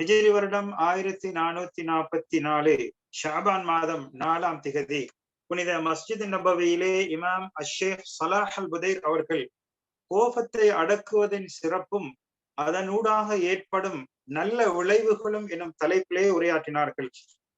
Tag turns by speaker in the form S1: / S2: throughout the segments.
S1: ஹிஜ்ரி வருடம் ஆயிரத்தி நானூத்தி நாற்பத்தி நாலு ஷாபான் மாதம் நாலாம் திகதி புனித மஸ்ஜித் நபவியிலே இமாம் அஷேக் சலாஹ் அல் புதைர் அவர்கள் கோபத்தை அடக்குவதின் சிறப்பும் அதனூடாக ஏற்படும் நல்ல விளைவுகளும் எனும் தலைப்பிலே உரையாற்றினார்கள்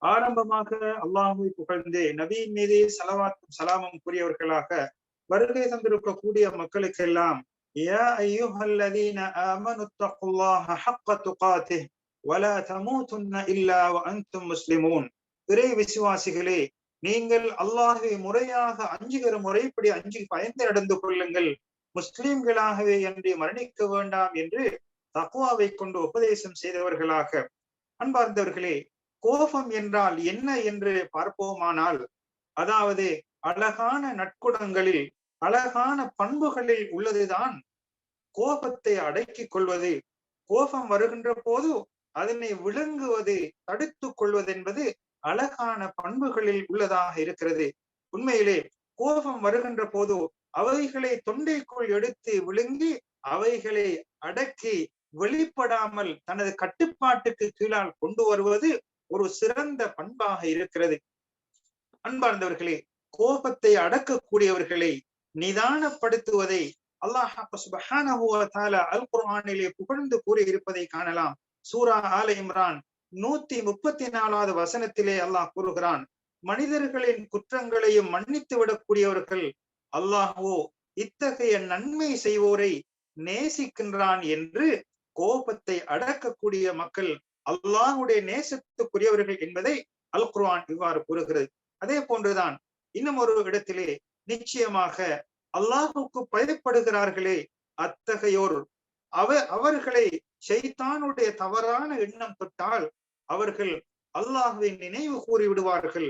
S1: ஆரம்பமாக அல்லாஹுவை புகழ்ந்து நபியின் மீதே சலவாத்தும் சலாமும் கூறியவர்களாக வருகை தந்திருக்கக்கூடிய மக்களுக்கெல்லாம் يا أيها الذين آمنوا اتقوا الله حق تقاته வல தமூதுன்ன இல்லா அந்தும் முஸ்லிமூன். இறை விசுவாசிகளே நீங்கள் அல்லாஹை முறையாக அஞ்சுகிற முறைப்படி அஞ்சு பயந்து நடந்து கொள்ளுங்கள். முஸ்லிம்களாகவே என்று மரணிக்க வேண்டாம் என்று தக்குவாவை கொண்டு உபதேசம் செய்தவர்களாக. அன்பார்ந்தவர்களே கோபம் என்றால் என்ன என்று பார்ப்போமானால் அதாவது அழகான நட்குணங்களில் அழகான பண்புகளில் உள்ளதுதான் கோபத்தை அடக்கிக் கொள்வது. கோபம் வருகின்ற போது அதனை விளங்குவது தடுத்து கொள்வது என்பது அழகான பண்புகளில் உள்ளதாக இருக்கிறது. உண்மையிலே கோபம் வருகின்ற போதோ அவைகளை தொண்டைக்குள் எடுத்து விழுங்கி அவைகளை அடக்கி வெளிப்படாமல் தனது கட்டுப்பாட்டுக்கு கீழால் கொண்டு வருவது ஒரு சிறந்த பண்பாக இருக்கிறது. அன்பார்ந்தவர்களே கோபத்தை அடக்கக்கூடியவர்களை நிதானப்படுத்துவதை அல்லாஹ் அல் குர்ஆனிலே புகழ்ந்து கூறியிருப்பதை காணலாம். சூரா ஆல இம்ரான் நூத்தி முப்பத்தி நாலாவது வசனத்திலே அல்லாஹ் கூறுகிறான் மனிதர்களின் குற்றங்களையும் மன்னித்து விடக்கூடியவர்கள் அல்லாஹோ இத்தகைய நன்மை செய்வோரை நேசிக்கின்றான் என்று கோபத்தை அடக்கக்கூடிய மக்கள் அல்லாஹுடைய நேசத்துக்குரியவர்கள் என்பதை அல் குர்ஆன் இவ்வாறு கூறுகிறது. அதே போன்றுதான் இன்னும் ஒரு இடத்திலே நிச்சயமாக அல்லாஹுக்கு பயப்படுகிறார்களே அத்தகையோர். அவ அவர்களை ஷைத்தானுடைய தவறான எண்ணம் தொட்டால் அவர்கள் அல்லாஹுவை நினைவு கூறி விடுவார்கள்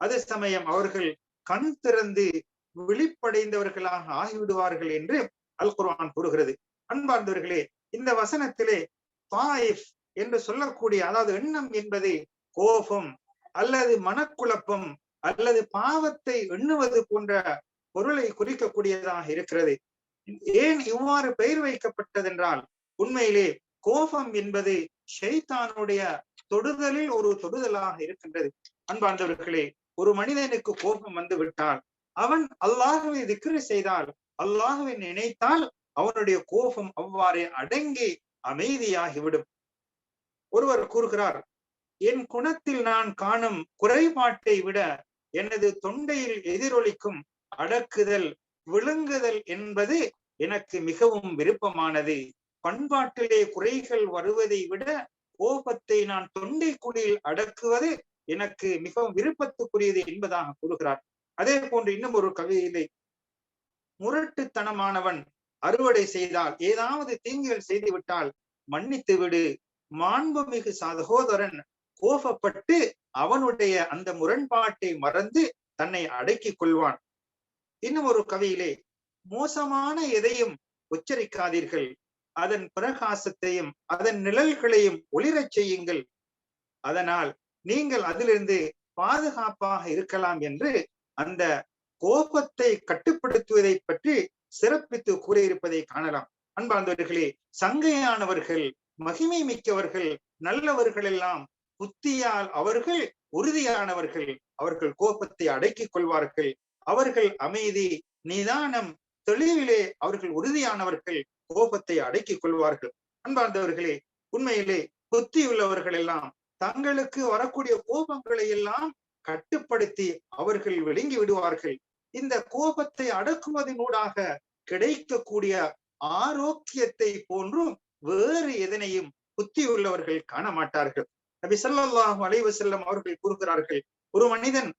S1: அதே சமயம் அவர்கள் கண் திறந்து விழிப்படைந்தவர்களாக ஆகிவிடுவார்கள் என்று அல் குர்ஆன் கூறுகிறது. அன்பார்ந்தவர்களே இந்த வசனத்திலே தாயிஃப் என்று சொல்லக்கூடிய அதாவது எண்ணம் என்பது கோபம் அல்லது மனக்குழப்பம் அல்லது பாவத்தை எண்ணுவது போன்ற பொருளை குறிக்கக்கூடியதாக இருக்கிறது. ஏன் இவ்வாறு பெயர் வைக்கப்பட்டதென்றால் உண்மையிலே கோபம் என்பது ஷைத்தானுடைய தொடுதலில் ஒரு தொடுதலாக இருக்கின்றது. அன்பாண்டவர்களே ஒரு மனிதனுக்கு கோபம் வந்து விட்டால் அவன் அல்லாகவே திக்ரு செய்தால் அல்லாகவே நினைத்தால் அவனுடைய கோபம் அவ்வாறே அடங்கி அமைதியாகிவிடும். ஒருவர் கூறுகிறார் என் குணத்தில் நான் காணும் குறைபாட்டை விட எனது தொண்டையில் எதிரொலிக்கும் அடக்குதல் விழுங்குதல் என்பது எனக்கு மிகவும் விருப்பமானது. பண்பாட்டிலே குறைகள் வருவதை விட கோபத்தை நான் தொண்டை குழியில் அடக்குவது எனக்கு மிகவும் விருப்பத்துக்குரியது என்பதாக கூறுகிறார். அதே போன்று இன்னும் ஒரு கவிதை. முரட்டுத்தனமானவன் அறுவடை செய்தால் ஏதாவது தீங்குகள் செய்து விட்டால் மன்னித்து விடு. மாண்புமிகு சகோதரன் கோபப்பட்டு அவனுடைய அந்த முரண்பாட்டை மறந்து தன்னை அடக்கிக் கொள்வான். இன்னும் ஒரு கவியிலே மோசமான எதையும் உச்சரிக்காதீர்கள். அதன் பிரகாசத்தையும் அதன் நிழல்களையும் ஒளிரச் செய்யுங்கள். அதனால் நீங்கள் அதிலிருந்து பாதுகாப்பாக இருக்கலாம் என்று அந்த கோபத்தை கட்டுப்படுத்துவதை பற்றி சிறப்பித்து கூறியிருப்பதை காணலாம். அன்பார்ந்தவர்களே சங்கையானவர்கள் மகிமை மிக்கவர்கள் நல்லவர்கள் எல்லாம் புத்தியால் அவர்கள் உறுதியானவர்கள் அவர்கள் கோபத்தை அடக்கிக் கொள்வார்கள். அவர்கள் அமைதி நிதானம் தெளிவிலே அவர்கள் உறுதியானவர்கள். கோபத்தை அடக்கிக் கொள்வார்கள். அன்பார்ந்தவர்களே உண்மையிலே புத்தி உள்ளவர்கள் எல்லாம் தங்களுக்கு வரக்கூடிய கோபங்களை எல்லாம் கட்டுப்படுத்தி அவர்கள் விளங்கி விடுவார்கள். இந்த கோபத்தை அடக்குவதனூடாக கிடைக்கக்கூடிய ஆரோக்கியத்தை போன்றும் வேறு எதனையும் புத்தி உள்ளவர்கள் காண மாட்டார்கள் நபி ஸல்லல்லாஹு அலைவு செல்லம் அவர்கள் கூறுகிறார்கள் ஒரு மனிதன்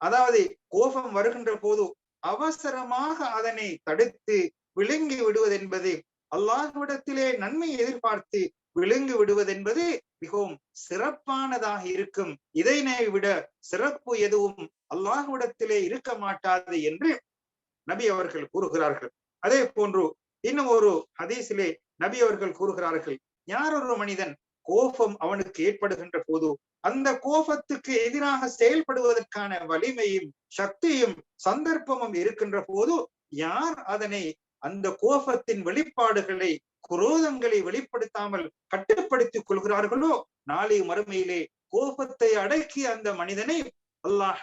S1: அதாவது கோபம் வருகின்ற போது அவசரமாக அதனை தடுத்து விழுங்கி விடுவதென்பது அல்லாஹ்விடத்திலே நன்மை எதிர்பார்த்து விழுங்கு விடுவதென்பது மிகவும் சிறப்பானதாக இருக்கும். இதனை விட சிறப்பு எதுவும் அல்லாஹ்விடத்திலே இருக்க மாட்டாது என்று நபி அவர்கள் கூறுகிறார்கள். அதே போன்று இன்னும் ஒரு ஹதீஸிலே நபி அவர்கள் கூறுகிறார்கள் யார் ஒரு மனிதன் கோபம் அவனுக்கு ஏற்படுகின்ற போது அந்த கோபத்துக்கு எதிராக செயல்படுவதற்கான வலிமையும் சக்தியும் சந்தர்ப்பமும் இருக்கின்ற போது யார் அதனை அந்த கோபத்தின் வெளிப்பாடுகளை குரோதங்களை வெளிப்படுத்தாமல் கட்டுப்படுத்திக் கொள்கிறார்களோ? நாளை மறுமையிலே கோபத்தை அடக்கி அந்த மனிதனை அல்லாஹ்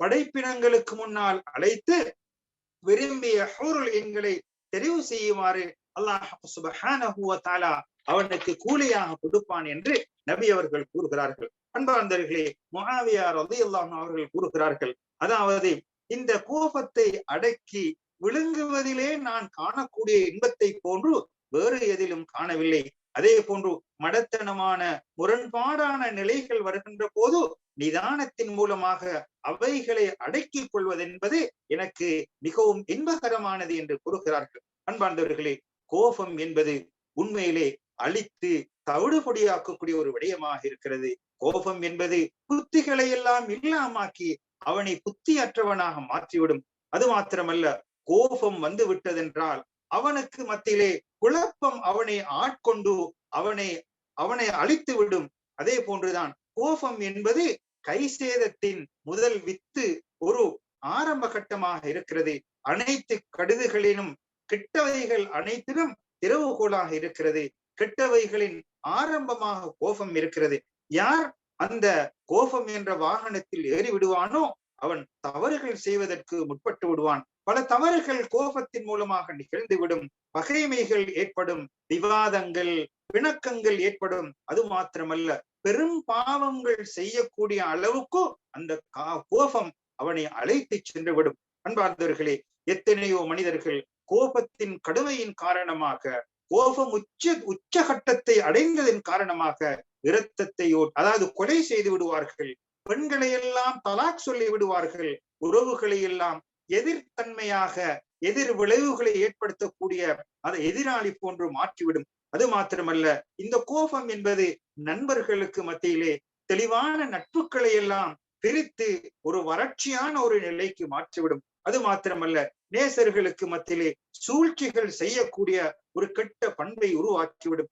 S1: படைப்பினங்களுக்கு முன்னால் அழைத்து விரும்பிய ஹூருல் எண்களை தெரிவு செய்யுமாறு அல்லாஹ் சுபஹானஹு அவனுக்கு கூலியாக கொடுப்பான் என்று நபி அவர்கள் கூறுகிறார்கள். அன்பார்ந்தவர்களே முஆவியா அல்லாஹ் அவர்கள் கூறுகிறார்கள். அதாவது இந்த கோபத்தை அடக்கி விழுங்குவதிலே நான் காணக்கூடிய இன்பத்தை போன்று வேறு எதிலும் காணவில்லை. அதே போன்று மடத்தனமான முரண்பாடான நிலைகள் வருகின்ற போது நிதானத்தின் மூலமாக அவைகளை அடக்கிக் கொள்வதென்பது எனக்கு மிகவும் இன்பகரமானது என்று கூறுகிறார்கள். அன்பார்ந்தவர்களே கோபம் என்பது உண்மையிலே அழித்து தவிடுபொடியாக்கக்கூடிய ஒரு விடயமாக இருக்கிறது. கோபம் என்பது புத்திகளை எல்லாம் இல்லாமாக்கி அவனை புத்தியற்றவனாக மாற்றிவிடும். அது மாத்திரமல்ல கோபம் வந்து விட்டதென்றால் அவனுக்கு மத்தியிலே குழப்பம் அவனை ஆட்கொண்டு அவனை அவனை அழித்து விடும் அதே போன்றுதான் கோபம் என்பது கை சேதத்தின் முதல் வித்து ஒரு ஆரம்ப கட்டமாக இருக்கிறது. அனைத்து கடுதுகளிலும் கெட்டவைகள் அனைத்திலும் திறவுகோலாக இருக்கிறது. கெட்டவைகளின் ஆரம்பமாக கோபம் இருக்கிறது. யார் அந்த கோபம் என்ற வாகனத்தில் ஏறி விடுவானோ அவன் தவறுகள் செய்வதற்கு முற்பட்டு விடுவான். பல தவறுகள் கோபத்தின் மூலமாக நிகழ்ந்துவிடும். பகைமைகள் ஏற்படும். விவாதங்கள் பிணக்கங்கள் ஏற்படும். அது மாத்திரமல்ல. பெரும் பாவங்கள் செய்யக்கூடிய அளவுக்கு அந்த கோபம் அவனை அழைத்து சென்று விடும் அன்பார்ந்தவர்களே எத்தனையோ மனிதர்கள் கோபத்தின் கடுமையின் காரணமாக கோபம் உச்ச உச்சகட்டத்தை அடைந்ததன் காரணமாக இரத்தத்தையோ அதாவது கொலை செய்து விடுவார்கள். பெண்களை எல்லாம் தலாக் சொல்லி விடுவார்கள். உறவுகளை எல்லாம் எதிர்த்தன்மையாக எதிர் விளைவுகளை ஏற்படுத்தக்கூடிய அதை எதிராளி போன்று மாற்றிவிடும். அது மாத்திரமல்ல இந்த கோபம் என்பது நண்பர்களுக்கு மத்தியிலே தெளிவான நட்புகளை எல்லாம் பிரித்து ஒரு வறட்சியான ஒரு நிலைக்கு மாற்றிவிடும். அது மாத்திரமல்ல நேசர்களுக்கு மத்தியிலே சூழ்ச்சிகள் செய்யக்கூடிய ஒரு கெட்ட பண்பை உருவாக்கிவிடும்.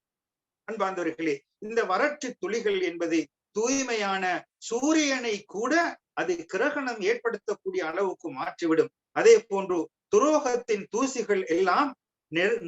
S1: அன்பாந்தவர்களே இந்த வறட்சி துளிகள் என்பது தூய்மையான சூரியனை கூட அது கிரகணம் ஏற்படுத்தக்கூடிய அளவுக்கு மாற்றிவிடும். அதே போன்று துரோகத்தின் தூசிகள் எல்லாம்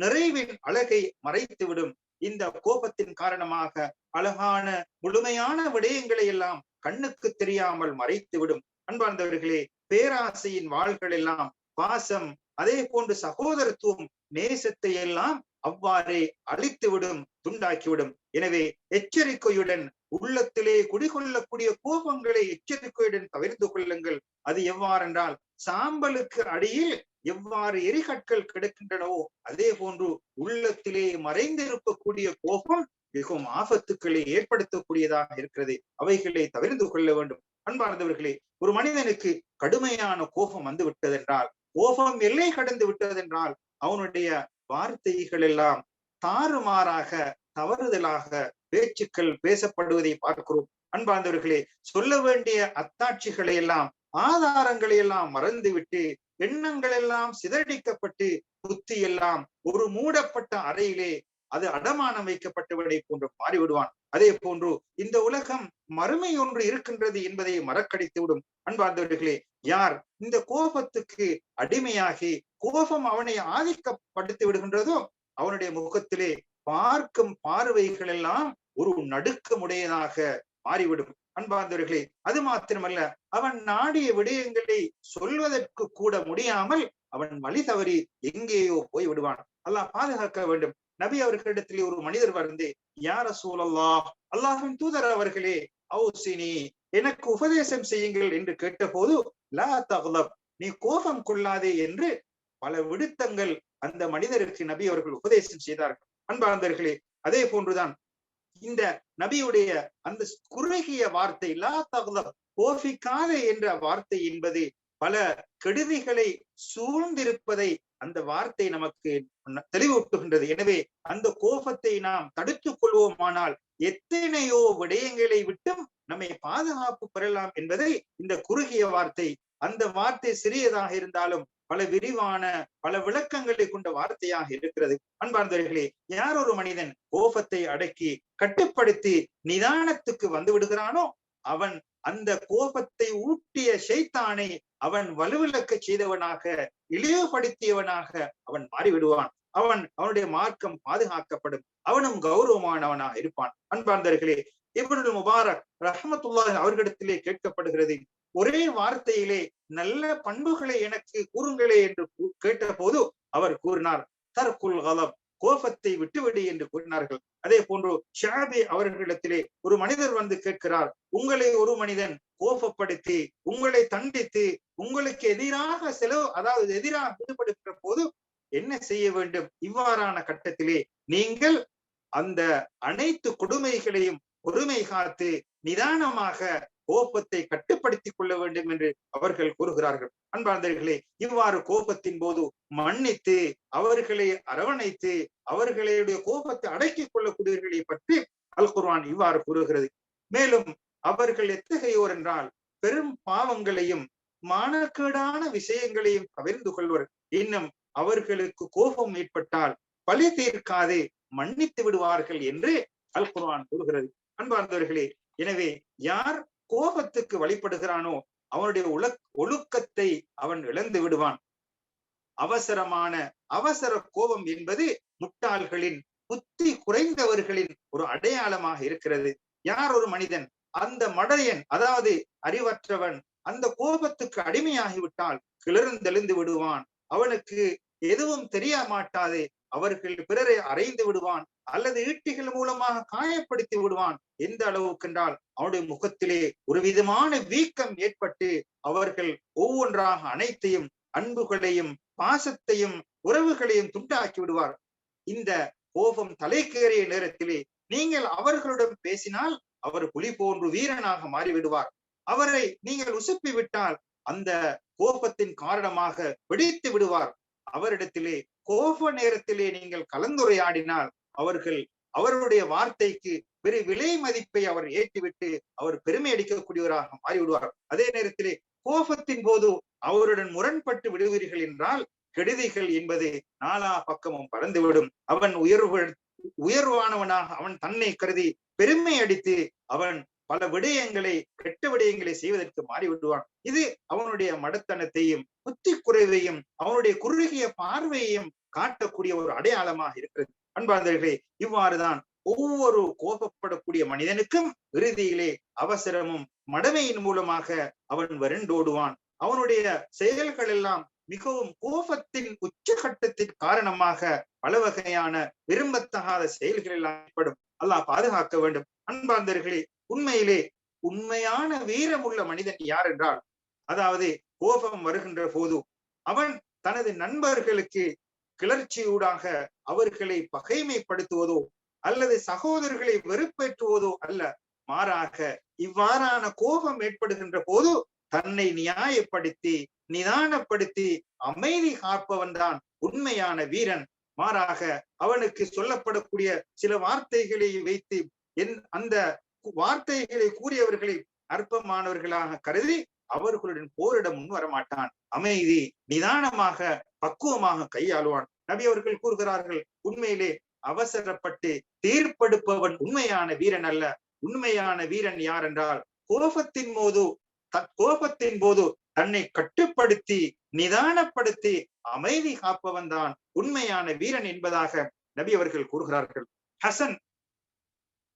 S1: நிறைவின் அழகை மறைத்துவிடும். இந்த கோபத்தின் காரணமாக அழகான முழுமையான விடயங்களை எல்லாம் கண்ணுக்கு தெரியாமல் மறைத்துவிடும். அன்பார்ந்தவர்களே பேராசையின் வாள்கள் எல்லாம் பாசம் அதே போன்று சகோதரத்துவம் நேசத்தை எல்லாம் அவ்வாறே அழித்துவிடும் துண்டாக்கிவிடும். எனவே எச்சரிக்கையுடன் உள்ளத்திலே குடிகொள்ளக்கூடிய கோபங்களை எச்சரிக்கையுடன் தவிர்த்து கொள்ளுங்கள். அது எவ்வாறென்றால் சாம்பலுக்கு அடியில் எவ்வாறு எரிகற்கள் கிடக்கின்றனவோ அதே போன்று உள்ளத்திலே மறைந்திருக்கக்கூடிய கோபம் மிகவும் ஆபத்துக்களை ஏற்படுத்தக்கூடியதாக இருக்கிறது. அவைகளை தவிர்த்து கொள்ள வேண்டும். அன்பார்ந்தவர்களே ஒரு மனிதனுக்கு கடுமையான கோபம் வந்து விட்டதென்றால் கோபம் எல்லை கடந்து விட்டதென்றால் அவனுடைய வார்த்தைகள் எல்லாம் தாறுமாறாக தவறுதலாக பேச்சுக்கள் பேசப்படுவதை பார்க்கிறோம். அன்பார்ந்தவர்களே சொல்ல வேண்டிய அத்தாட்சிகளை எல்லாம் ஆதாரங்களை எல்லாம் மறந்துவிட்டு எண்ணங்கள் எல்லாம் சிதறடிக்கப்பட்டு புத்தி எல்லாம் ஒரு மூடப்பட்ட அறையிலே அது அடமானம் வைக்கப்பட்டவனை போன்று மாறிவிடுவான். அதே போன்று இந்த உலகம் மறுமை ஒன்று இருக்கின்றது என்பதை மறக்கடித்து விடும் அன்பார்ந்தவர்களே யார் இந்த கோபத்துக்கு அடிமையாகி கோபம் அவனை ஆதிக்கப்படுத்தி விடுகின்றதோ அவனுடைய முகத்திலே பார்க்கும் பார்வைகள் எல்லாம் ஒரு நடுக்கமுடையதாக மாறிவிடும். அன்பார்ந்தவர்களே அது மாத்திரமல்ல அவன் நாடிய விடயங்களை சொல்வதற்கு கூட முடியாமல் அவன் வழி தவறி எங்கேயோ போய் விடுவான் அல்லாஹ் பாதுகாக்க வேண்டும். நபி அவர்களிடத்திலே ஒரு மனிதர் வந்து யார சூழல்லா அல்லாஹின் தூதர் அவர்களே அவுசினி எனக்கு உபதேசம் செய்யுங்கள் என்று கேட்டபோது லா தகுலப் நீ கோபம் கொள்ளாதே என்று பல விடுத்தங்கள் அந்த மனிதருக்கு நபி அவர்கள் உபதேசம் செய்தார்கள். அன்பார்ந்தர்களே அதே போன்றுதான் இந்த நபியுடைய அந்த குறுகிய வார்த்தை லா தகுலப் என்ற வார்த்தை என்பது பல கெடுதிகளை சூழ்ந்திருப்பதை அந்த வார்த்தை நமக்கு தெளிவூட்டுகின்றது. எனவே அந்த கோபத்தை நாம் தடுத்துக் கொள்வோமானால் எத்தனையோ விடயங்களை விட்டும் நம்மை பாதுகாப்பு பெறலாம் என்பதை இந்த குறுகிய வார்த்தை அந்த வார்த்தை சிறியதாக இருந்தாலும் பல விரிவான பல விளக்கங்களை கொண்ட வார்த்தையாக இருக்கிறது. அன்பார்ந்தவர்களே யார் ஒரு மனிதன் கோபத்தை அடக்கி கட்டுப்படுத்தி நிதானத்துக்கு வந்து விடுகிறானோ அவன் அந்த கோபத்தை ஊட்டிய ஷைத்தானை அவன் வலுவிழக்க செய்தவனாக இழிவுபடுத்தியவனாக அவன் மாறிவிடுவான். அவன் அவனுடைய மார்க்கம் பாதுகாக்கப்படும். அவனும் கௌரவமானவனாக இருப்பான். அன்பார்ந்தர்களே இவனுடைய முபாரக் ரஹமத்துல்லா அவர்களிடத்திலே கேட்கப்படுகிறது ஒரே வார்த்தையிலே நல்ல பண்புகளை எனக்கு கூறுங்களே என்று கேட்ட போது அவர் கூறினார் தற்குல் கலம் கோபத்தை விட்டுவிடு என்று கூறினார்கள். அதே போன்று ஷாபி அவர்களிடத்திலே ஒரு மனிதர் வந்து கேட்கிறார் உங்களை ஒரு மனிதன் கோபப்படுத்தி உங்களை தண்டித்து உங்களுக்கு எதிராக செலவு அதாவது எதிராக ஈடுபடுகிற போது என்ன செய்ய வேண்டும்? இவ்வாறான கட்டத்திலே நீங்கள் அந்த அனைத்து கொடுமைகளையும் பொறுமை காத்து நிதானமாக கோபத்தை கட்டுப்படுத்திக் கொள்ள வேண்டும் என்று அவர்கள் கூறுகிறார்கள். அன்பார்ந்தர்களே இவ்வாறு கோபத்தின் போது மன்னித்து அவர்களை அரவணைத்து அவர்களுடைய கோபத்தை அடக்கிக் கொள்ளக்கூடியவர்களை பற்றி அல் குர்வான் இவ்வாறு கூறுகிறது. மேலும் அவர்கள் எத்தகையோர் என்றால் பெரும் பாவங்களையும் மானக்கேடான விஷயங்களையும் பகிர்ந்து கொள்வர். இன்னும் அவர்களுக்கு கோபம் ஏற்பட்டால் பழி தீர்க்காது மன்னித்து விடுவார்கள் என்று அல் குர்வான் கூறுகிறது. அன்பார்ந்தவர்களே எனவே யார் கோபத்துக்கு வழிபடுகிறானோ அவனுடைய உல ஒழுக்கத்தை அவன் இழந்து விடுவான். அவசரமான அவசர கோபம் என்பது முட்டாள்களின் புத்தி குறைந்தவர்களின் ஒரு அடையாளமாக இருக்கிறது. யார் ஒரு மனிதன்? அந்த மடையன் அதாவது அறிவற்றவன் அந்த கோபத்துக்கு அடிமையாகிவிட்டால் கிளர்ந்தெழுந்து விடுவான். அவனுக்கு எதுவும் தெரிய மாட்டாது. அவர்கள் பிறரை அறைந்து விடுவான் அல்லது ஈட்டிகள் மூலமாக காயப்படுத்தி விடுவான். எந்த அளவுக்கு என்றால் அவனுடைய முகத்திலே ஒரு விதமான வீக்கம் ஏற்பட்டு அவர்கள் ஒவ்வொன்றாக அனைத்தையும் அன்புகளையும் பாசத்தையும் உறவுகளையும் துண்டாக்கி விடுவார். இந்த கோபம் தலைக்கேறிய நேரத்திலே நீங்கள் அவர்களுடன் பேசினால் அவர் புலி போன்று வீரனாக மாறிவிடுவார். அவரை நீங்கள் உசுப்பி விட்டால் அந்த கோபத்தின் காரணமாக வெடித்து விடுவார். அவரிடத்திலே கோப நேரத்திலே நீங்கள் கலந்துரையாடினால் அவர்கள் அவருடைய வார்த்தைக்கு பெரிய விலை மதிப்பை அவர் ஏற்றிவிட்டு அவர் பெருமை அடிக்கக்கூடியவராக மாறிவிடுவார். அதே நேரத்திலே கோபத்தின் போது அவருடன் முரண்பட்டு விடுவீர்கள் என்றால் கெடுதிகள் என்பது நாலா பக்கமும் பறந்துவிடும். அவன் உயர்வு உயர்வானவனாக அவன் தன்னை கருதி பெருமை அடித்து அவன் பல விடயங்களை கெட்ட விடயங்களை செய்வதற்கு மாறிவிடுவான். இது அவனுடைய மடத்தனத்தையும் புத்தி குறைவையும் அவனுடைய குறுகிய பார்வையையும் காட்டக்கூடிய ஒரு அடையாளமாக இருக்கிறது. அன்பார்ந்தர்களே இவ்வாறுதான் ஒவ்வொரு கோபப்படக்கூடிய மனிதனுக்கும் இறுதியிலே அவசரமும் மடமையின் மூலமாக அவன் வறண்டோடுவான். அவனுடைய செயல்கள் எல்லாம் மிகவும் கோபத்தின் உச்சகட்டத்தின் காரணமாக பல வகையான விரும்பத்தகாத செயல்கள் எல்லாம் ஏற்படும். அல்லாஹ் பாதுகாக்க வேண்டும். அன்பார்ந்தர்களே உண்மையிலே உண்மையான வீரமுள்ள மனிதன் யார் என்றால் அதாவது கோபம் வருகின்ற போது அவன் தனது நண்பர்களுக்கு கிளர்ச்சியூடாக அவர்களை பகைமைப்படுத்துவதோ அல்லது சகோதரர்களை வெறுப்பேற்றுவதோ அல்ல. மாறாக இவ்வாறான கோபம் ஏற்படுகின்ற போது தன்னை நியாயப்படுத்தி நிதானப்படுத்தி அமைதி காப்பவன் தான் உண்மையான வீரன். மாறாக அவனுக்கு சொல்லப்படக்கூடிய சில வார்த்தைகளை வைத்து என் அந்த வார்த்தைகளை கூறியவர்களை அற்பமானவர்களாக கருதி அவர்களுடன் போரிட முன் வரமாட்டான். அமைதி நிதானமாக பக்குவமாக கையாளுவான். நபி அவர்கள் கூறுகிறார்கள் உண்மையிலே அவசரப்பட்டு தீர்ப்படுப்பவன் உண்மையான வீரன் அல்ல. உண்மையான வீரன் யார் என்றால் கோபத்தின் போது கோபத்தின் போது தன்னை கட்டுப்படுத்தி நிதானப்படுத்தி அமைதி காப்பவன் தான் உண்மையான வீரன் என்பதாக நபி அவர்கள் கூறுகிறார்கள். ஹசன்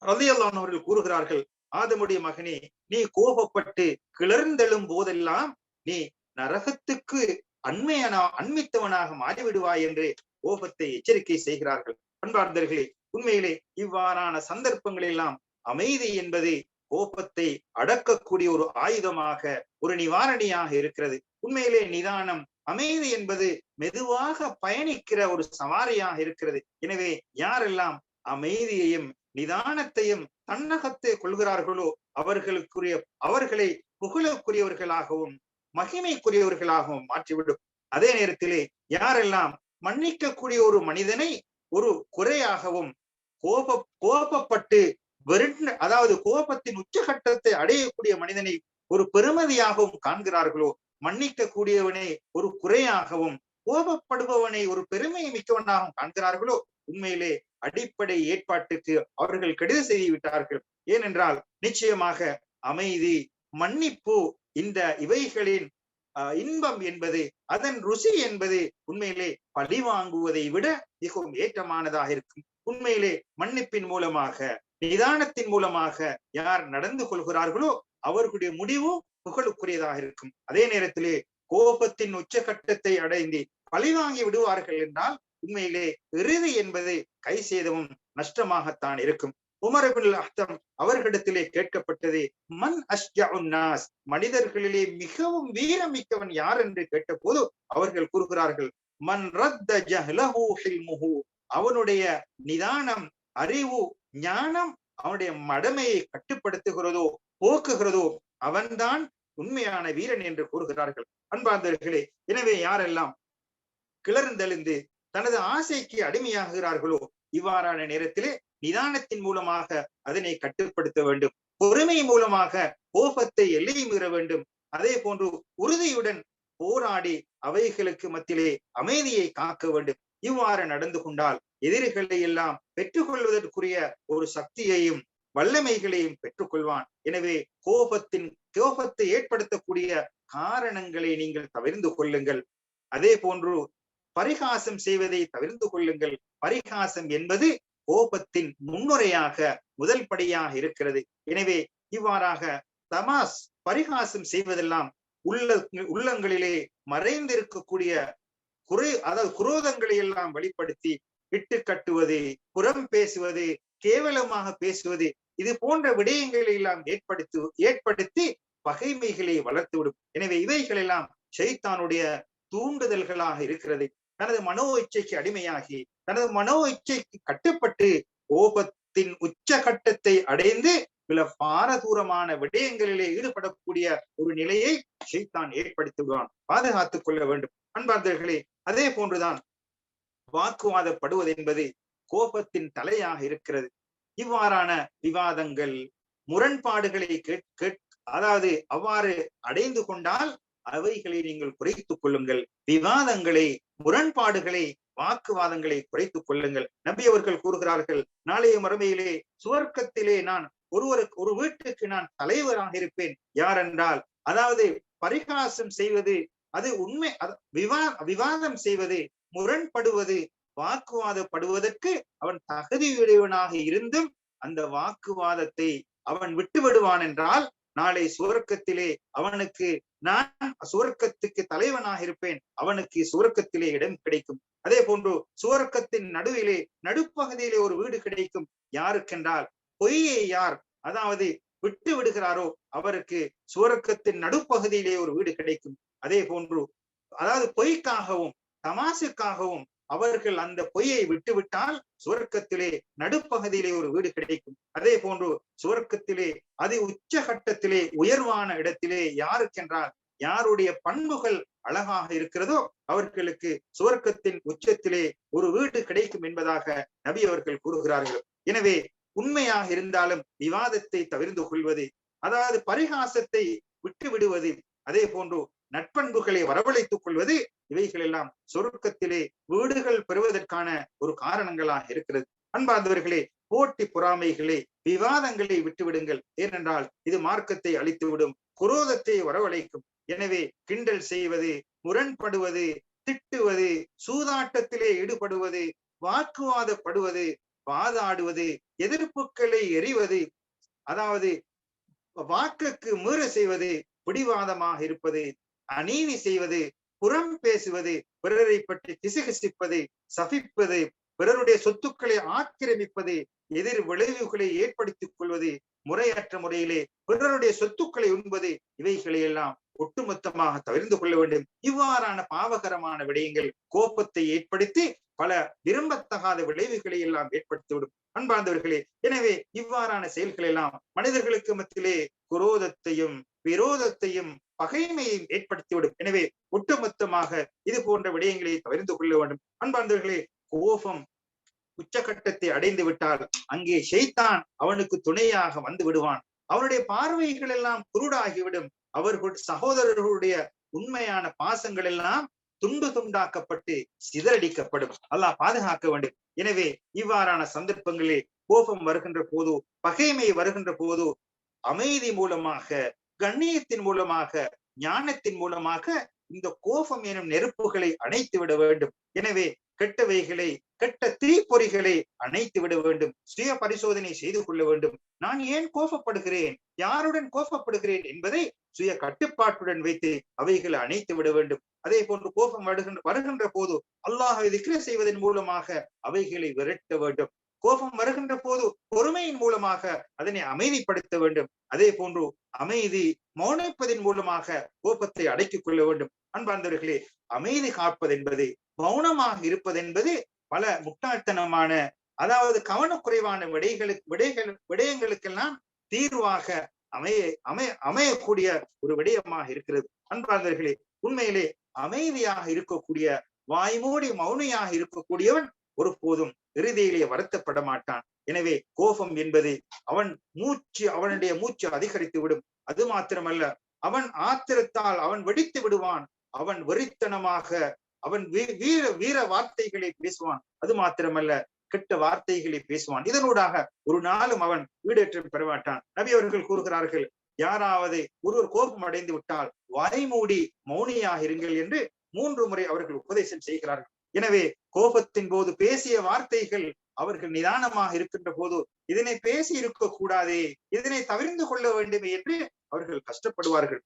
S1: ரலியல்லான் அவர்கள் கூறுகிறார்கள் ஆதமுடைய மகனே நீ கோபப்பட்டு கிளர்ந்தெழும் போதெல்லாம் நீ நரகத்துக்கு அண்மையனா அண்மித்தவனாக மாறிவிடுவாய் என்று கோபத்தை எச்சரிக்கை செய்கிறார்கள். பண்பார்ந்தர்களே உண்மையிலே இவ்வாறான சந்தர்ப்பங்களெல்லாம் அமைதி என்பது கோபத்தை அடக்கக்கூடிய ஒரு ஆயுதமாக ஒரு நிவாரணியாக இருக்கிறது. உண்மையிலே நிதானம் அமைதி என்பது மெதுவாக பயணிக்கிற ஒரு சவாரியாக இருக்கிறது. எனவே யாரெல்லாம் அமைதியையும் நிதானத்தையும் தன்னகத்தை கொள்கிறார்களோ அவர்களுக்குரிய அவர்களை புகழக்குரியவர்களாகவும் மகிமைக்குரியவர்களாகவும் மாற்றிவிடும். அதே நேரத்திலே யாரெல்லாம் மன்னிக்கக்கூடிய ஒரு மனிதனை ஒரு குறையாகவும் கோப கோபப்பட்டு வெறுண்ட அதாவது கோபத்தின் உச்சகட்டத்தை அடையக்கூடிய மனிதனை ஒரு பெருமதியாகவும் காண்கிறார்களோ மன்னிக்க கூடியவனை ஒரு குறையாகவும் கோபப்படுபவனை ஒரு பெருமை மிக்கவனாகவும் காண்கிறார்களோ உண்மையிலே அடிப்படை ஏற்பாட்டுக்கு அவர்கள் கெடுதல் செய்து விட்டார்கள். ஏனென்றால் நிச்சயமாக அமைதி மன்னிப்பு இந்த இவைகளின் இன்பம் என்பது அதன் ருசி என்பது உண்மையிலே பழி வாங்குவதை விட மிகவும் ஏற்றமானதாக இருக்கும். உண்மையிலே மன்னிப்பின் மூலமாக நிதானத்தின் மூலமாக யார் நடந்து கொள்கிறார்களோ அவர்களுடைய முடிவு புகழுக்குரியதாக இருக்கும். அதே நேரத்திலே கோபத்தின் உச்சகட்டத்தை அடைந்து பழிவாங்கி விடுவார்கள் என்றால் உண்மையிலே இறுதி என்பது கை சேதமும் நஷ்டமாகத்தான் இருக்கும். உமரபுல் அஹ்தம் அவர்களிடத்திலே கேட்கப்பட்டது மன் அஷ்ஜாஸ் மனிதர்களிலே மிகவும் வீரமிக்கவன் யார் என்று கேட்ட போது அவர்கள் கூறுகிறார்கள் மன் ரத்த ஜஹ்லஹு ஹில்முஹு? அவனுடைய நிதானம் அறிவு ஞானம் அவனுடைய மடமையை கட்டுப்படுத்துகிறதோ போக்குகிறதோ அவன்தான் உண்மையான வீரன் என்று கூறுகிறார்கள். அன்பார்ந்தவர்களே எனவே யாரெல்லாம் கிளர்ந்தெழுந்து தனது ஆசைக்கு அடிமையாகிறார்களோ இவ்வாறான நேரத்திலே நிதானத்தின் மூலமாக அதனை கட்டுப்படுத்த வேண்டும். பொறுமை மூலமாக கோபத்தை எல்லை மீற வேண்டும். அதே போன்று உறுதியுடன் போராடி அவைகளுக்கு மத்தியிலே அமைதியை காக்க வேண்டும். இவ்வாறு நடந்து கொண்டால் எதிரிகளை எல்லாம் பெற்றுக்கொள்வதற்குரிய ஒரு சக்தியையும் வல்லமைகளையும் பெற்றுக்கொள்வான். எனவே கோபத்தின் கோபத்தை ஏற்படுத்தக்கூடிய காரணங்களை நீங்கள் தவிர்ந்து கொள்ளுங்கள். அதே போன்று பரிகாசம் செய்வதை தவிர்த்து கொள்ளுங்கள். பரிகாசம் என்பது கோபத்தின் முன்னுரையாக முதல் படியாக இருக்கிறது. எனவே இவ்வாறாக தமாஸ் பரிகாசம் செய்வதெல்லாம் உள்ள உள்ளங்களிலே மறைந்திருக்கக்கூடிய குறை அதாவது குரோதங்களை எல்லாம் வெளிப்படுத்தி இட்டு கட்டுவது புறம் பேசுவது கேவலமாக பேசுவது இது போன்ற விடயங்களை எல்லாம் ஏற்படுத்தி ஏற்படுத்தி பகைமைகளை வளர்த்துவிடும் எனவே இவைகளெல்லாம் சைத்தானுடைய தூண்டுதல்களாக இருக்கிறது. தனது மனோ இச்சைக்கு அடிமையாகி தனது மனோ இச்சைக்கு கட்டுப்பட்டு கோபத்தின் உச்சகட்டத்தை அடைந்து சில பாரதூரமான விடயங்களிலே ஈடுபடக்கூடிய ஒரு நிலையை ஷெய்தான் ஏற்படுத்தி பாதுகாத்துக் கொள்ள வேண்டும். அன்பார்ந்தர்களே அதே போன்றுதான் வாக்குவாதப்படுவது என்பது கோபத்தின் தலையாக இருக்கிறது. இவ்வாறான விவாதங்கள் முரண்பாடுகளை அதாவது அவ்வாறு அடைந்து கொண்டால் அவைகளை நீங்கள் குறைத்துக் கொள்ளுங்கள். விவாதங்களை முரண்பாடுகளை வாக்குவாதங்களை குறைத்துக் கொள்ளுங்கள். நபி அவர்கள் கூறுகிறார்கள் நாளைய மறுமையிலே சுவர்க்கத்திலே நான் ஒருவருக்கு ஒரு வீட்டுக்கு நான் தலைவராக இருப்பேன். யார் என்றால் அதாவது பரிகாசம் செய்வது அது உண்மை விவா விவாதம் செய்வது முரண்படுவது வாக்குவாதப்படுவதற்கு அவன் தகுதியுடையவனாக இருந்தும் அந்த வாக்குவாதத்தை அவன் விட்டுவிடுவான் என்றால் நாளை சுவர்க்கத்திலே அவனுக்கு நான் சுவர்க்கத்துக்கு தலைவனாக இருப்பேன். அவனுக்கு சுவர்க்கத்திலே இடம் கிடைக்கும். அதே போன்று சுவர்க்கத்தின் நடுவிலே நடுப்பகுதியிலே ஒரு வீடு கிடைக்கும். யாருக்கென்றால் பொய்யை யார் அதாவது விட்டு விடுகிறாரோ அவருக்கு சுவர்க்கத்தின் நடுப்பகுதியிலே ஒரு வீடு கிடைக்கும். அதே போன்று அதாவது பொய்க்காகவும் தமாசுக்காகவும் அவர்கள் அந்த பொய்யை விட்டுவிட்டால் சுவர்க்கத்திலே நடுப்பகுதியிலே ஒரு வீடு கிடைக்கும். அதே போன்று சுவர்க்கத்திலே அது உச்சகட்டத்திலே உயர்வான இடத்திலே யாருக்கென்றால் யாருடைய பண்புகள் அழகாக இருக்கிறதோ அவர்களுக்கு சுவர்க்கத்தின் உச்சத்திலே ஒரு வீடு கிடைக்கும் என்பதாக நபி அவர்கள் கூறுகிறார்கள். எனவே உண்மையாக இருந்தாலும் விவாதத்தை தவிர்ந்து கொள்வது அதாவது பரிகாசத்தை விட்டு விடுவது அதே போன்று நட்பண்புகளை வரவழைத்துக் கொள்வது இவைகள் எல்லாம் சொருக்கத்திலே வீடுகள் பெறுவதற்கான ஒரு காரணங்களாக இருக்கிறது. அன்பார்ந்தவர்களே போட்டி பொறாமைகளை விவாதங்களை விட்டுவிடுங்கள். ஏனென்றால் இது மார்க்கத்தை அழித்துவிடும் குரோதத்தை வரவழைக்கும். எனவே கிண்டல் செய்வது முரண்படுவது திட்டுவது சூதாட்டத்திலே ஈடுபடுவது வாக்குவாதப்படுவது வாதாடுவது எதிர்ப்புகளை எறிவது அதாவது வாக்குக்கு மீற செய்வது பிடிவாதமாக இருப்பது அநீதி செய்வது புறம் பேசுவது பிறரை பற்றி கிசுகிசிப்பது சபிப்பது பிறருடைய சொத்துக்களை ஆக்கிரமிப்பது எதிர் விளைவுகளை ஏற்படுத்திக் கொள்வது முறையற்ற முறையிலே பிறருடைய சொத்துக்களை உண்பது இவைகளை எல்லாம் ஒட்டுமொத்தமாக தவிர்ந்து கொள்ள வேண்டும். இவ்வாறான பாவகரமான விடயங்கள் கோபத்தை ஏற்படுத்தி பல விரும்பத்தகாத விளைவுகளை எல்லாம் ஏற்படுத்திவிடும். அன்பார்ந்தவர்களே எனவே இவ்வாறான செயல்கள் எல்லாம் மனிதர்களுக்கு மத்தியிலே குரோதத்தையும் விரோதத்தையும் பகைமையையும் ஏற்படுத்திவிடும். எனவே ஒட்டுமொத்தமாக இது போன்ற விடயங்களை தவிர்த்து கொள்ள வேண்டும். அன்பார்ந்தவர்களே கோபம் உச்சகட்டத்தை அடைந்து விட்டால் அங்கே ஷெய்தான் அவனுக்கு துணையாக வந்து விடுவான். அவனுடைய பார்வைகள் எல்லாம் குருடாகிவிடும். அவர்கள் சகோதரர்களுடைய உண்மையான பாசங்கள் எல்லாம் துண்டு துண்டாக்கப்பட்டு சிதறடிக்கப்படும். அல்லாஹ் பாதுகாக்க வேண்டும். எனவே இவ்வாறான சந்தர்ப்பங்களில் கோபம் வருகின்ற போதோ பகைமை வருகின்ற போதோ அமைதி மூலமாக கண்ணியத்தின் மூலமாக ஞானத்தின் மூலமாக இந்த கோபம் எனும் நெருப்புகளை அணைத்து விட வேண்டும். எனவே கெட்டவைகளை கெட்ட தீப்பொறிகளை அணைத்து விட வேண்டும். சுய பரிசோதனை செய்து கொள்ள வேண்டும். நான் ஏன் கோபப்படுகிறேன்? யாருடன் கோபப்படுகிறேன் என்பதை சுய கட்டுப்பாட்டுடன் வைத்து அவைகளை அணைத்து விட வேண்டும். அதே போன்று கோபம் வருகின்ற வருகின்ற போது அல்லாஹை திக்ர செய்வதன் மூலமாக அவைகளை விரட்ட வேண்டும். கோபம் வருகின்ற போது பொறுமையின் மூலமாக அதனை அமைதிப்படுத்த வேண்டும். அதே போன்று அமைதி மௌனிப்பதன் மூலமாக கோபத்தை அடக்கிக் கொள்ள வேண்டும். அன்பார்ந்தவர்களே அமைதி காப்பது என்பது மௌனமாக இருப்பது என்பது பல முட்டாள்தனமான அதாவது கவனக்குறைவான விடைகளுக்கு விடைகள் விடயங்களுக்கெல்லாம் தீர்வாக அமைய அமைய அமையக்கூடிய ஒரு விடயமாக இருக்கிறது. அன்பார்ந்தவர்களே உண்மையிலே அமைதியாக இருக்கக்கூடிய வாய்மூடி மௌனியாக இருக்கக்கூடியவன் ஒருபோதும் இறுதியிலே வருத்தப்பட மாட்டான் எனவே கோபம் என்பது அவன் மூச்சு அவனுடைய மூச்சு அதிகரித்து விடும். அது மாத்திரமல்ல அவன் ஆத்திரத்தால் அவன் வெடித்து விடுவான். அவன் வெறித்தனமாக அவன் வீர வீர வார்த்தைகளை பேசுவான். அது மாத்திரமல்ல கெட்ட வார்த்தைகளை பேசுவான். இதனூடாக ஒரு நாளும் அவன் ஈடேற்றம் பெறமாட்டான் நபி அவர்கள் கூறுகிறார்கள் யாராவது ஒருவர் கோபம் அடைந்து விட்டால் வாய்மூடி மௌனியாக இருங்கள் என்று மூன்று முறை அவர்கள் உபதேசம் செய்கிறார்கள். எனவே கோபத்தின் போது பேசிய வார்த்தைகள் அவர்கள் நிதானமாக இருக்கின்ற போது இதனை பேசி இருக்க கூடாதே இதனை தவிர்ந்து கொள்ள வேண்டும் என்று அவர்கள் கஷ்டப்படுவார்கள்.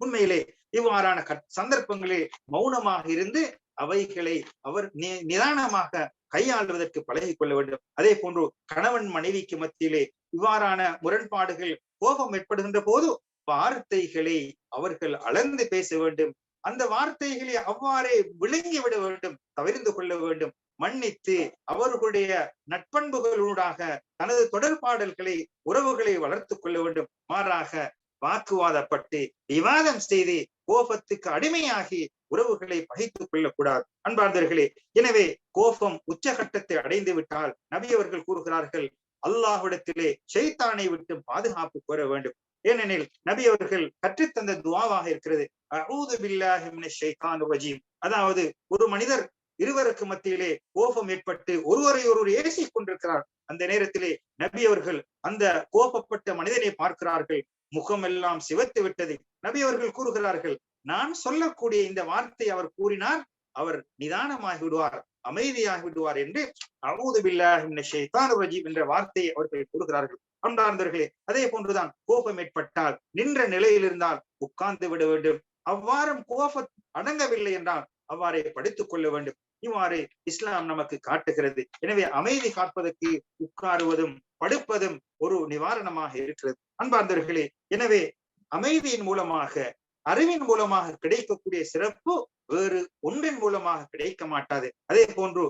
S1: உண்மையிலே இவ்வாறான சந்தர்ப்பங்களில் மௌனமாக இருந்து அவைகளை அவர் நிதானமாக கையாளுவதற்கு பழகி கொள்ள வேண்டும். அதே போன்று கணவன் மனைவிக்கு மத்தியிலே இவ்வாறான முரண்பாடுகள் கோபம் ஏற்படுகின்ற போது வார்த்தைகளை அவர்கள் அளந்து பேச வேண்டும். அந்த வார்த்தைகளை அவ்வாறே விளங்கி விட வேண்டும் தவிர்ந்து கொள்ள வேண்டும். மன்னித்து அவர்களுடைய நட்பண்புகளூடாக தனது தொடர்பாடல்களை உறவுகளை வளர்த்து கொள்ள வேண்டும். மாறாக வாக்குவாதப்பட்டு விவாதம் செய்து கோபத்துக்கு அடிமையாகி உறவுகளை பகைத்துக் கொள்ளக்கூடாது. அன்பார்ந்தர்களே எனவே கோபம் உச்சகட்டத்தை அடைந்து விட்டால் நபி அவர்கள் கூறுகிறார்கள் அல்லாஹ்விடத்திலே ஷைத்தானை விட்டு பாதுகாப்பு கோர வேண்டும். ஏனெனில் நபி அவர்கள் கற்றுத்தந்த துவாவாக இருக்கிறது. அதாவது ஒரு மனிதர் இருவருக்கு மத்தியிலே கோபம் ஏற்பட்டு ஒருவரை ஒருவர் ஏசி கொண்டிருக்கிறார். அந்த நேரத்திலே நபி அவர்கள் அந்த கோபப்பட்ட மனிதனை பார்க்கிறார்கள். முகம் எல்லாம் சிவத்து விட்டது. நபி அவர்கள் கூறுகிறார்கள் நான் சொல்லக்கூடிய இந்த வார்த்தை அவர் கூறினார் அவர் நிதானமாகி விடுவார் அமைதியாகி விடுவார் என்று அவுது ரஜீப் என்ற வார்த்தையை அவர்கள் கூறுகிறார்கள். அன்பார்ந்தவர்களே அதே போன்றுதான் கோபம் ஏற்பட்டால் நின்ற நிலையில் இருந்தால் உட்கார்ந்து விட வேண்டும். அவ்வாறும் கோபம் அடங்கவில்லை என்றால் அவ்வாறே படித்துக் கொள்ள வேண்டும். இவ்வாறு இஸ்லாம் நமக்கு காட்டுகிறது. எனவே அமைதி காப்பதற்கு உட்காருவதும் படுப்பதும் ஒரு நிவாரணமாக இருக்கிறது. அன்பார்ந்தவர்களே எனவே அமைதியின் மூலமாக அறிவின் மூலமாக கிடைக்கக்கூடிய சிறப்பு வேறு ஒன்றின் மூலமாக கிடைக்க மாட்டாது. அதே போன்று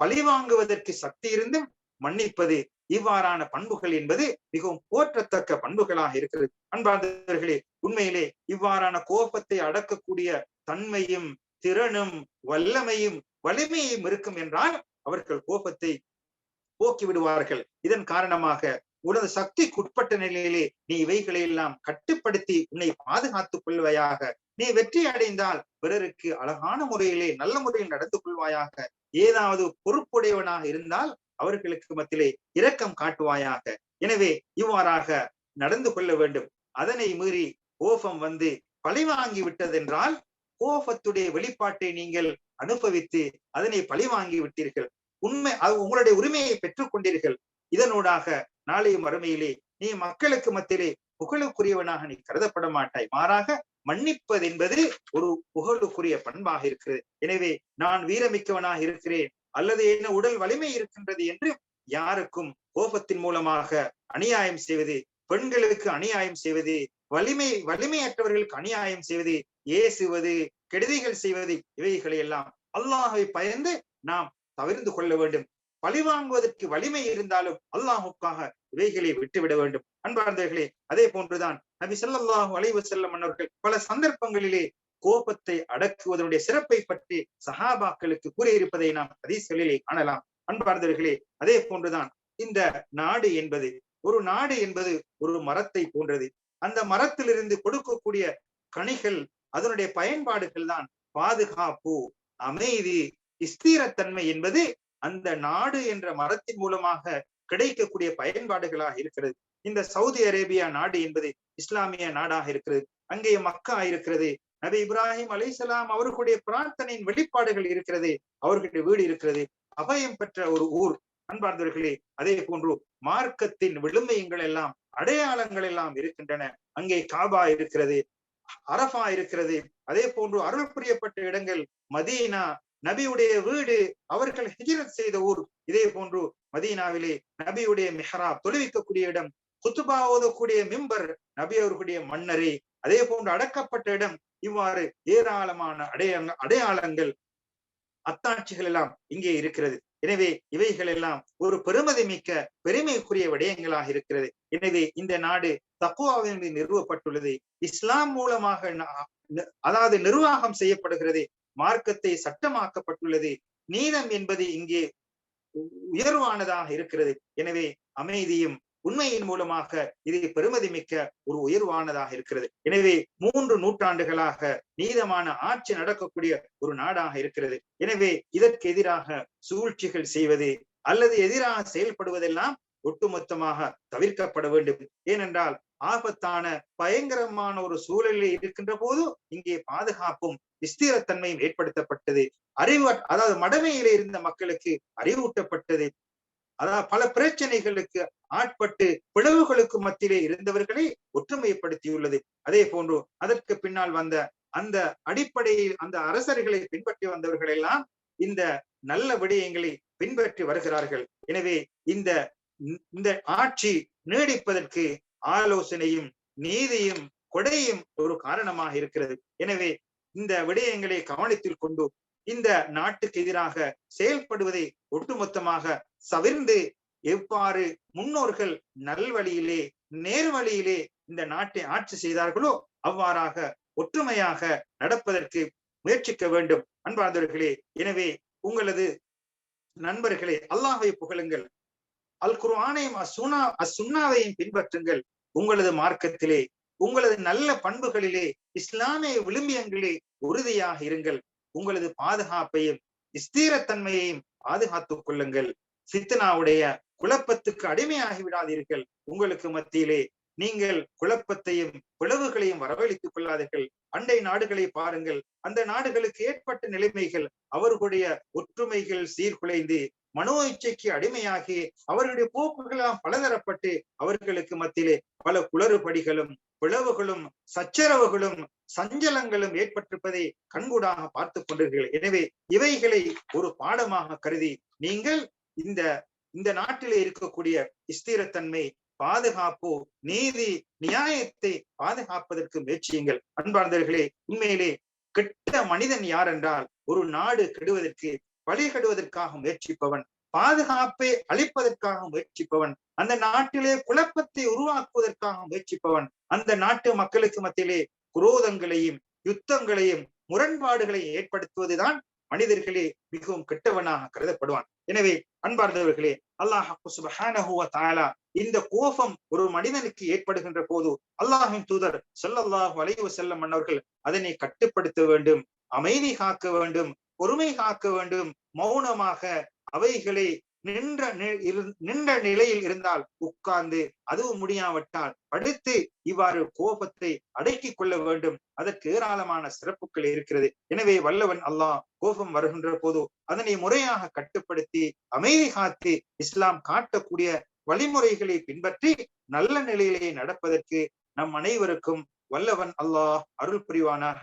S1: பழிவாங்குவதற்கு சக்தி இருந்தும் மன்னிப்பது இவ்வாறான பண்புகள் என்பது மிகவும் போற்றத்தக்க பண்புகளாக இருக்கிறது. அன்பார்ந்தவர்களே உண்மையிலே இவ்வாறான கோபத்தை அடக்கக்கூடிய தன்மையும் திறனும் வல்லமையும் வலிமையும் இருக்கும் என்றால் அவர்கள் கோபத்தை போக்கி விடுவார்கள். இதன் காரணமாக உனது சக்திக்குட்பட்ட நிலையிலே நீ இவைகளை எல்லாம் கட்டுப்படுத்தி உன்னை பாதுகாத்துக் கொள்வையாக. நீ வெற்றி அடைந்தால் பிறருக்கு அழகான முறையிலே நல்ல முறையில் நடந்து கொள்வாயாக. ஏதாவது பொறுப்புடையவனாக இருந்தால் அவர்களுக்கு மத்தியிலே இரக்கம் காட்டுவாயாக. எனவே இவ்வாறாக நடந்து கொள்ள வேண்டும். அதனை மீறி கோபம் வந்து பழிவாங்கி விட்டதென்றால் கோபத்துடைய வெளிப்பாட்டை நீங்கள் அனுபவித்து அதனை பழிவாங்கி விட்டீர்கள். உண்மை உங்களுடைய உரிமையை பெற்றுக் கொண்டீர்கள் இதனூடாக நாளைய மறுமையிலே நீ மக்களுக்கு மத்தியிலே புகழுக்குரியவனாக நீ கருதப்பட மாட்டாய் மாறாக மன்னிப்பது என்பது ஒரு புகழுக்குரிய பண்பாக இருக்கிறது. எனவே நான் வீரமிக்கவனாக இருக்கிறேன். அல்லது என்ன உடல் வலிமை இருக்கின்றது என்று யாருக்கும் கோபத்தின் மூலமாக அநியாயம் செய்வது பெண்களுக்கு அநியாயம் செய்வது வலிமை வலிமையற்றவர்களுக்கு அநியாயம் செய்வது ஏசுவது கெடுதிகள் செய்வது இவைகளை எல்லாம் அல்லாஹை பயந்து நாம் தவிர்ந்து கொள்ள வேண்டும். பழிவாங்குவதற்கு வலிமை இருந்தாலும் அல்லாஹுக்காக இவைகளை விட்டுவிட வேண்டும். அன்பார்ந்தவர்களே அதே போன்றுதான் நபி ஸல்லல்லாஹு அலைவு செல்லம் மன்னர்கள் பல சந்தர்ப்பங்களிலே கோபத்தை அடக்குவதனுடைய சிறப்பை பற்றி சஹாபாக்களுக்கு கூறியிருப்பதை நாம் அதிசலிலே காணலாம். அன்பார்ந்தவர்களே அதே போன்றுதான் இந்த நாடு என்பது ஒரு நாடு என்பது ஒரு மரத்தை போன்றது. அந்த மரத்திலிருந்து கொடுக்கக்கூடிய கனிகள் அதனுடைய பயன்பாடுகள் தான் பாதுகாப்பு அமைதி ஸ்திரத்தன்மை என்பது அந்த நாடு என்ற மரத்தின் மூலமாக கிடைக்கக்கூடிய பயன்பாடுகளாக இருக்கிறது. இந்த சவுதி அரேபியா நாடு என்பது இஸ்லாமிய நாடாக இருக்கிறது. அங்கே மக்கா இருக்கிறது. நபி இப்ராஹிம் அலிசலாம் அவர்களுடைய பிரார்த்தனையின் வெளிப்பாடுகள் இருக்கிறது. அவர்களுடைய வீடு இருக்கிறது. அபயம் பெற்ற ஒரு ஊர். அன்பார்ந்தவர்களே அதே போன்று மார்க்கத்தின் விழுமையங்கள் எல்லாம் அடையாளங்கள் எல்லாம் இருக்கின்றன. அங்கே காபா இருக்கிறது அரபா இருக்கிறது. அதே போன்று அருள் புரியப்பட்ட இடங்கள் மதீனா நபியுடைய வீடு அவர்கள் ஹிஜரத் செய்த ஊர். இதே போன்று மதீனாவிலே நபியுடைய மெஹராப் தொழுவிக்கக்கூடிய இடம் குத்துபா ஓதக்கூடிய மிம்பர் நபி அவர்களுடைய மன்னரே. அதே போன்று அடக்கப்பட்ட இடம் இவ்வாறு ஏராளமான அடைய அடையாளங்கள் அத்தாட்சிகள் எல்லாம் இங்கே இருக்கிறது. எனவே இவைகள் எல்லாம் ஒரு பெருமதி மிக்க பெருமைக்குரிய விடயங்களாக இருக்கிறது. எனவே இந்த நாடு தக்குவாவின் நிறுவப்பட்டுள்ளது. இஸ்லாம் மூலமாக அதாவது நிர்வாகம் செய்யப்படுகிறது. மார்க்கத்தை சட்டமாக்கப்பட்டுள்ளது. நீதம் என்பது இங்கே உயர்வானதாக இருக்கிறது. எனவே அமைதியும் உண்மையின் மூலமாக இது பெருமதி மிக்க ஒரு உயர்வானதாக இருக்கிறது. எனவே மூன்று நூற்றாண்டுகளாக நீதமான ஆட்சி நடக்கக்கூடிய ஒரு நாடாக இருக்கிறது. எனவே இதற்கு எதிராக சூழ்ச்சிகள் செய்வது அல்லது எதிராக செயல்படுவதெல்லாம் ஒட்டுமொத்தமாக தவிர்க்கப்பட வேண்டும். ஏனென்றால் ஆபத்தான பயங்கரமான ஒரு சூழலில் இருக்கின்ற போது இங்கே பாதுகாப்பும் விஸ்தீரத்தன்மையும் ஏற்படுத்தப்பட்டது. அறிவு அதாவது மடமையில இருந்த மக்களுக்கு அறிவூட்டப்பட்டது. அதாவது பல பிரச்சனைகளுக்கு ஆட்பட்டு பிளவுகளுக்கு மத்தியிலே இருந்தவர்களை ஒற்றுமைப்படுத்தியுள்ளது. அதே போன்று அதற்கு பின்னால் வந்த அந்த அடிப்படையில் அந்த அரசர்களை பின்பற்றி வந்தவர்கள் எல்லாம் இந்த நல்ல விடயங்களை பின்பற்றி வருகிறார்கள். எனவே இந்த இந்த ஆட்சி நீடிப்பதற்கு ஆலோசனையும் நீதியும் கொடையும் ஒரு காரணமாக இருக்கிறது. எனவே இந்த விடயங்களை கவனத்தில் கொண்டு இந்த நாட்டுக்கு எதிராக செயல்படுவதை ஒட்டுமொத்தமாக சவிர்ந்து எவ்வாறு முன்னோர்கள் நல்வழியிலே நேர்வழியிலே இந்த நாட்டை ஆட்சி செய்தார்களோ அவ்வாறாக ஒற்றுமையாக நடப்பதற்கு முயற்சிக்க வேண்டும். அன்பார்ந்தவர்களே எனவே உங்களது நண்பர்களே அல்லாஹை புகழுங்கள். அல் குர்ஆனையும் அசுனா அசுன்னாவையும் பின்பற்றுங்கள். உங்களது மார்க்கத்திலே உங்களது நல்ல பண்புகளிலே இஸ்லாமிய விளிம்பியங்களிலே உறுதியாக இருங்கள். உங்களது பாதுகாப்பையும் ஸ்தீரத்தன்மையையும் பாதுகாத்துக் கொள்ளுங்கள். சித்தனாவுடைய குழப்பத்துக்கு அடிமையாகி விடாதீர்கள். உங்களுக்கு மத்தியிலே நீங்கள் குழப்பத்தையும் பிளவுகளையும் வரவழைத்துக் கொள்ளாதீர்கள். அண்டை நாடுகளை பாருங்கள். அந்த நாடுகளுக்கு ஏற்பட்ட நிலைமைகள் அவர்களுடைய ஒற்றுமைகள் சீர்குலைந்து மனோ இச்சைக்கு அடிமையாகி அவர்களுடைய போக்குகளெல்லாம் பலதரப்பட்டு அவர்களுக்கு மத்தியிலே பல குளறுபடிகளும் பிளவுகளும் சச்சரவுகளும் சஞ்சலங்களும் ஏற்பட்டிருப்பதை கண்கூடாக பார்த்து கொண்டீர்கள். எனவே இவைகளை ஒரு பாடமாக கருதி நீங்கள் இந்த இந்த நாட்டிலே இருக்கக்கூடிய ஸ்திரத்தன்மை பாதுகாப்பு நீதி நியாயத்தை பாதுகாப்பதற்கு முயற்சியுங்கள். அன்பார்ந்தர்களே உண்மையிலே கெட்ட மனிதன் யார் என்றால் ஒரு நாடு கெடுவதற்கு வழிகடுவதற்காக முயற்சிப்பவன் பாதுகாப்பை அளிப்பதற்காக முயற்சிப்பவன் அந்த நாட்டிலே குழப்பத்தை உருவாக்குவதற்காக முயற்சிப்பவன் அந்த நாட்டு மக்களுக்கு மத்தியிலே குரோதங்களையும் யுத்தங்களையும் முரண்பாடுகளையும் ஏற்படுத்துவதுதான் மனிதர்களே மிகவும் கெட்டவனாக கருதப்படுவான். எனவே அன்பார்ந்தவர்களே அல்லாஹ் இந்த கோபம் ஒரு மனிதனுக்கு ஏற்படுகின்ற போது அல்லாஹின் தூதர் சொல்லல்லாஹு அலைவு செல்லம் மன்னர்கள் அதனை கட்டுப்படுத்த வேண்டும் அமைதி காக்க வேண்டும் பொறுமை காக்க வேண்டும். மௌனமாக அவைகளை நின்ற நின்ற நிலையில் இருந்தால் உட்கார்ந்து அதுவும் முடியாவிட்டால் படுத்து இவ்வாறு கோபத்தை அடக்கிக் கொள்ள வேண்டும். அதற்கு ஏராளமான சிறப்புகள் இருக்கிறது. எனவே வல்லவன் அல்லாஹ் கோபம் வருகின்ற போது அதனை முறையாக கட்டுப்படுத்தி அமைதி காத்து இஸ்லாம் காட்டக்கூடிய வழிமுறைகளை பின்பற்றி நல்ல நிலையிலே நடப்பதற்கு நம் அனைவருக்கும் வல்லவன் அல்லாஹ் அருள் புரிவானாக.